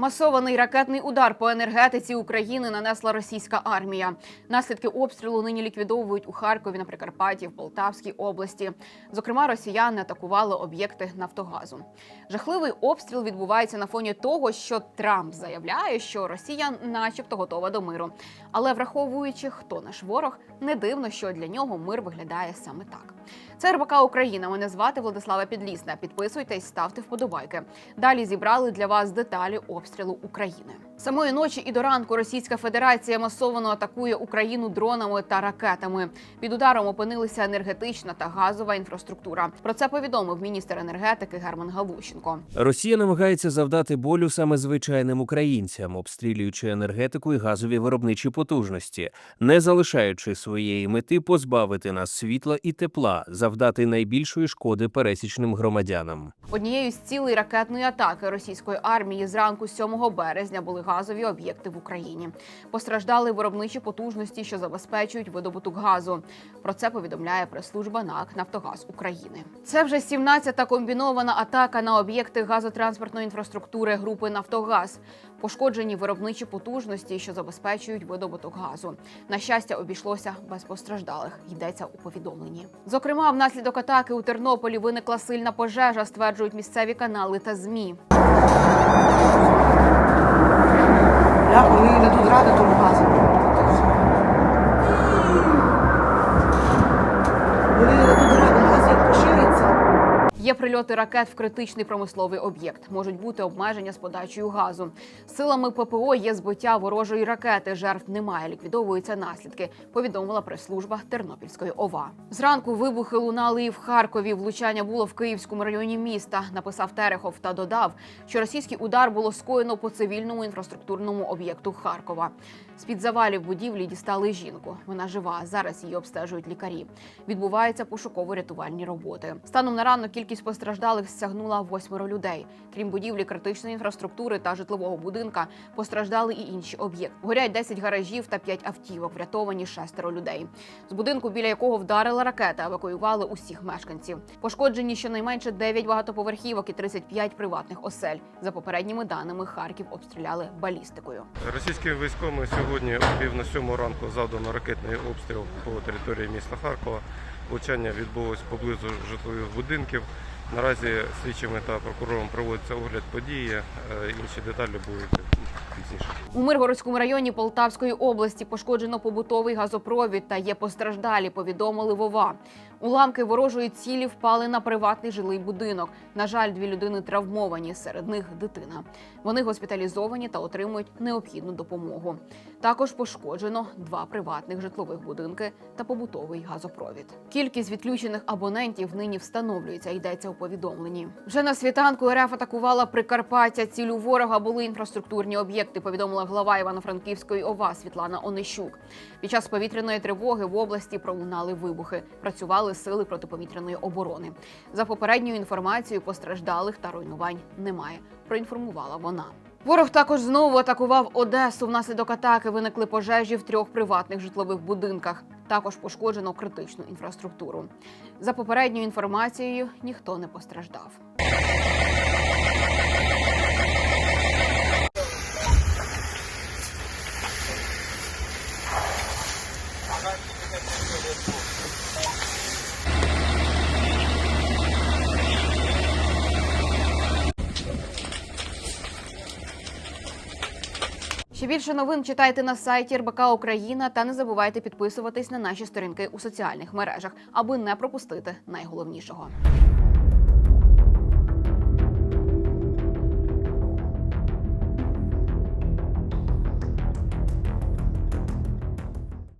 Масований ракетний удар по енергетиці України нанесла російська армія. Наслідки обстрілу нині ліквідовують у Харкові, на Прикарпатті, в Полтавській області. Зокрема, росіяни атакували об'єкти Нафтогазу. Жахливий обстріл відбувається на фоні того, що Трамп заявляє, що Росія, начебто, готова до миру. Але враховуючи, хто наш ворог, не дивно, що для нього мир виглядає саме так. Це РБК Україна. Мене звати Владислава Підлісна. Підписуйтесь, ставте вподобайки. Далі зібрали для вас деталі обстрілу України. Самої ночі і до ранку Російська Федерація масово атакує Україну дронами та ракетами. Під ударом опинилися енергетична та газова інфраструктура. Про це повідомив міністр енергетики Герман Галущенко. Росія намагається завдати болю саме звичайним українцям, обстрілюючи енергетику і газові виробничі потужності, не залишаючи своєї мети позбавити нас світла і тепла, завдати найбільшої шкоди пересічним громадянам. Однією з цілей ракетної атаки російської армії зранку 7 березня були газові об'єкти в Україні. Постраждали виробничі потужності, що забезпечують видобуток газу. Про це повідомляє прес-служба НАК Нафтогаз України. Це вже 17-та комбінована атака на об'єкти газотранспортної інфраструктури групи Нафтогаз. Пошкоджені виробничі потужності, що забезпечують видобуток газу. На щастя, обійшлося без постраждалих. Йдеться у повідомленні. Зокрема, внаслідок атаки у Тернополі виникла сильна пожежа, стверджують місцеві канали та змі. Вони не тут ради тому газу. Вони не тут Є прильоти ракет в критичний промисловий об'єкт. Можуть бути обмеження з подачею газу. Силами ППО є збиття ворожої ракети. Жертв немає. Ліквідовуються наслідки. Повідомила прес-служба Тернопільської ОВА. Зранку вибухи лунали і в Харкові. Влучання було в Київському районі міста. Написав Терехов та додав, що російський удар було скоєно по цивільному інфраструктурному об'єкту Харкова. З під завалів будівлі дістали жінку. Вона жива. Зараз її обстежують лікарі. Відбуваються пошуково-рятувальні роботи. Станом на ранок кількість постраждалих сягнула восьмеро людей. Крім будівлі критичної інфраструктури та житлового будинка, постраждали і інші об'єкти. Горять 10 гаражів та 5 автівок. Врятовані шестеро людей. З будинку, біля якого вдарила ракета, евакуювали усіх мешканців. Пошкоджені щонайменше 9 багатоповерхівок і 35 приватних осель. За попередніми даними, Харків обстріляли балістикою. Російськими військовими сьогодні о пів на сьому ранку завдано ракетний обстріл по території міста Харкова. Влучання відбулось поблизу житлових будинків. Наразі слідчими та прокурором проводиться огляд події. Е, Інші деталі будуть пізніше. У Миргородському районі Полтавської області пошкоджено побутовий газопровід та є постраждалі. Повідомили Вова. Уламки ворожої цілі впали на приватний жилий будинок. На жаль, дві людини травмовані. Серед них дитина. Вони госпіталізовані та отримують необхідну допомогу. Також пошкоджено два приватних житлових будинки та побутовий газопровід. Кількість відключених абонентів нині встановлюється. Йдеться у повідомленні. Вже на світанку РФ атакувала Прикарпаття. Цілю ворога були інфраструктурні об'єкти. Повідомила глава Івано-Франківської ОВА Світлана Онищук. Під час повітряної тривоги в області пролунали вибухи. Працювали сили протиповітряної оборони. За попередньою інформацією, постраждалих та руйнувань немає. Проінформувала вона. Ворог також знову атакував Одесу. Внаслідок атаки виникли пожежі в трьох приватних житлових будинках. Також пошкоджено критичну інфраструктуру. За попередньою інформацією, ніхто не постраждав. Ще більше новин читайте на сайті РБК Україна та не забувайте підписуватись на наші сторінки у соціальних мережах, аби не пропустити найголовнішого.